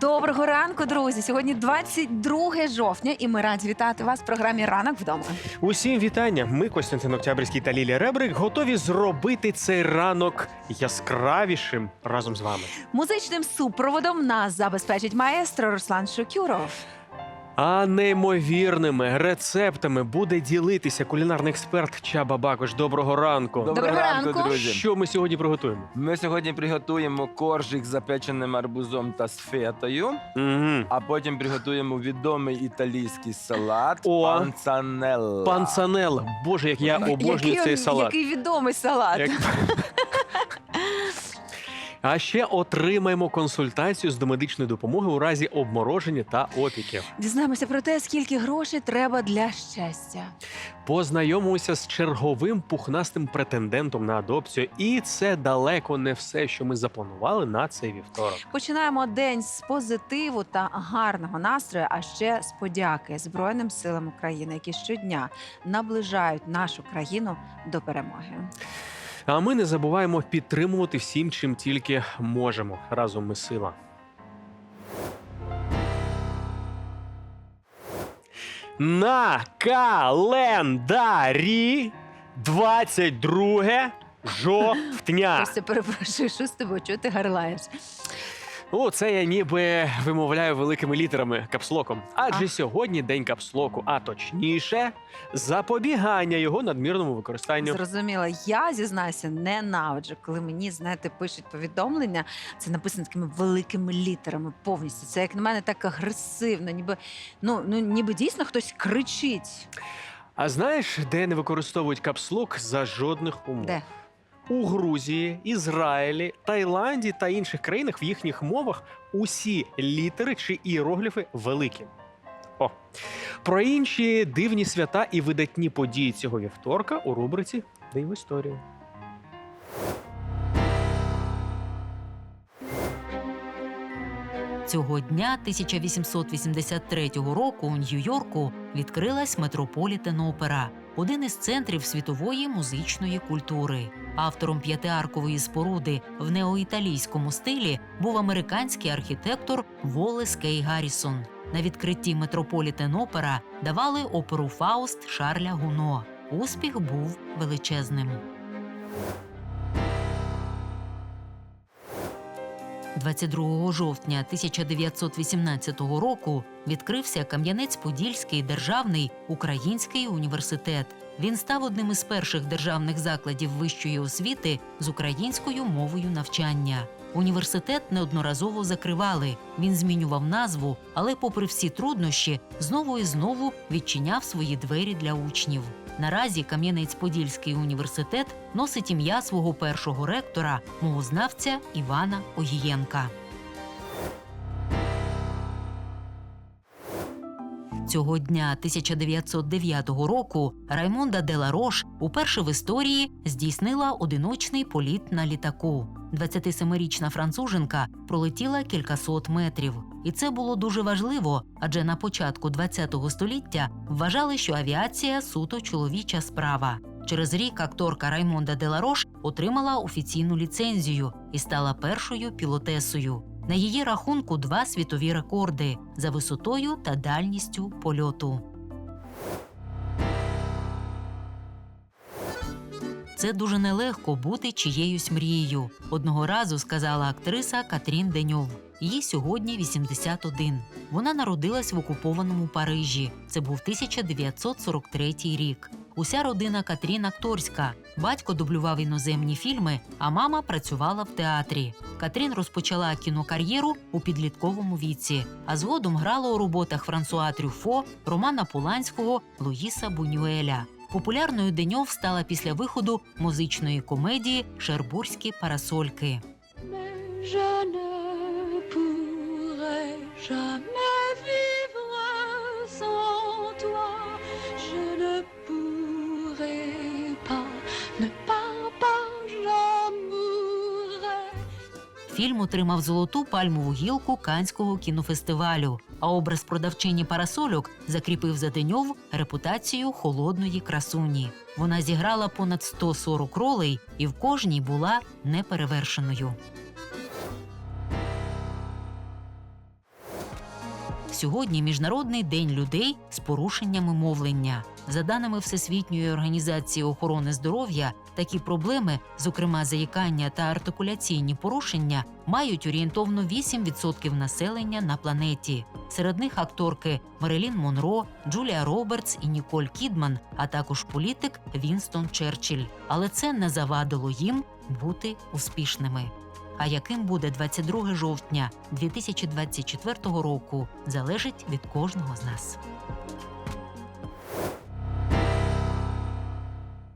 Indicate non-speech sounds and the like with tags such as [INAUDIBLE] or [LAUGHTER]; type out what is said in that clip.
Доброго ранку, друзі. Сьогодні 22 жовтня, і ми раді вітати вас в програмі Ранок вдома. Усім вітання. Ми, Костянтин Октябрьський та Лілія Ребрик, готові зробити цей ранок яскравішим разом з вами. Музичним супроводом нас забезпечить маестро Руслан Шукюров. А неймовірними рецептами буде ділитися кулінарний експерт Чаба Бакош. Доброго ранку. Доброго ранку. друзі. Що ми сьогодні приготуємо? Ми сьогодні приготуємо коржик з запеченим арбузом та з фетою, Угу. а потім приготуємо відомий італійський салат О. панцанелла. Панцанелла. Боже, як я обожнюю який, цей салат. який відомий салат. Як- [LAUGHS] А ще отримаємо консультацію з домедичної допомоги у разі обмороження та опіків. Дізнаємося про те, скільки грошей треба для щастя. Познайомимося з черговим пухнастим претендентом на адопцію, і це далеко не все, що ми запланували на цей вівторок. Починаємо день з позитиву та гарного настрою, а ще з подяки Збройним силам України, які щодня наближають нашу країну до перемоги. А ми не забуваємо підтримувати всім, чим тільки можемо. Разом ми сила. На календарі 22 жовтня. Костя, перепрошую, що з тобою? Чого ти гарлаєш? О, це я ніби вимовляю великими літерами капслоком. Адже А. сьогодні день капслоку, а точніше, запобігання його надмірному використанню. Зрозуміла, я зізнаюся, ненавиджу, коли мені, знаєте, пишуть повідомлення. Це написано такими великими літерами повністю. Це як на мене так агресивно, ніби ну, ну ніби дійсно хтось кричить. А знаєш, де не використовують капслок за жодних умов? Де? У Грузії, Ізраїлі, Таїланді та інших країнах в їхніх мовах усі літери чи іерогліфи великі. О. Про інші дивні свята і видатні події цього вівторка у рубриці Див історію. Цього дня 1883 року у Нью-Йорку відкрилась Метрополітен Опера, один із центрів світової музичної культури. Автором п'ятиаркової споруди в неоіталійському стилі був американський архітектор Волес Кей Гаррісон. На відкритті Метрополітен Опера давали оперу Фауст Шарля Гуно. Успіх був величезним. 22 жовтня 1918 року відкрився Кам'янець-Подільський державний український університет. Він став одним із перших державних закладів вищої освіти з українською мовою навчання. Університет неодноразово закривали. Він змінював назву, але, попри всі труднощі, знову і знову відчиняв свої двері для учнів. Наразі Кам'янець-Подільський університет носить ім'я свого першого ректора, мовознавця Івана Огієнка. Цього дня 1909 року Раймонда Деларош уперше в історії здійснила одиночний політ на літаку. 27-річна француженка пролетіла кількасот метрів. І це було дуже важливо, адже на початку ХХ століття вважали, що авіація суто чоловіча справа. Через рік акторка Раймонда Деларош отримала офіційну ліцензію і стала першою пілотесою. На її рахунку два світові рекорди за висотою та дальністю польоту. Це дуже нелегко бути чиєюсь мрією. Одного разу сказала актриса Катрін Деньов. Їй сьогодні 81. Вона народилась в окупованому Парижі. Це був 1943 рік. Уся родина Катрін акторська. Батько дублював іноземні фільми, а мама працювала в театрі. Катрін розпочала кінокар'єру у підлітковому віці, а згодом грала у роботах Франсуа Трюфо, Романа Поланського, Луїса Бунюеля. Популярною Деньов стала після виходу музичної комедії Шербурзькі парасольки. Jamais Фільм отримав золоту пальмову гілку Канського кінофестивалю. А образ продавчині парасольок закріпив за Деньов репутацію холодної красуні. Вона зіграла понад 140 ролей і в кожній була неперевершеною. сьогодні міжнародний день людей з порушеннями мовлення. За даними Всесвітньої організації охорони здоров'я, такі проблеми, зокрема заїкання та артикуляційні порушення, мають орієнтовно 8% населення на планеті. Серед них акторки Мерелін Монро, Джулія Робертс і Ніколь Кідман, а також політик Вінстон Черчилль. Але це не завадило їм бути успішними. А яким буде 22 жовтня 2024 року, залежить від кожного з нас.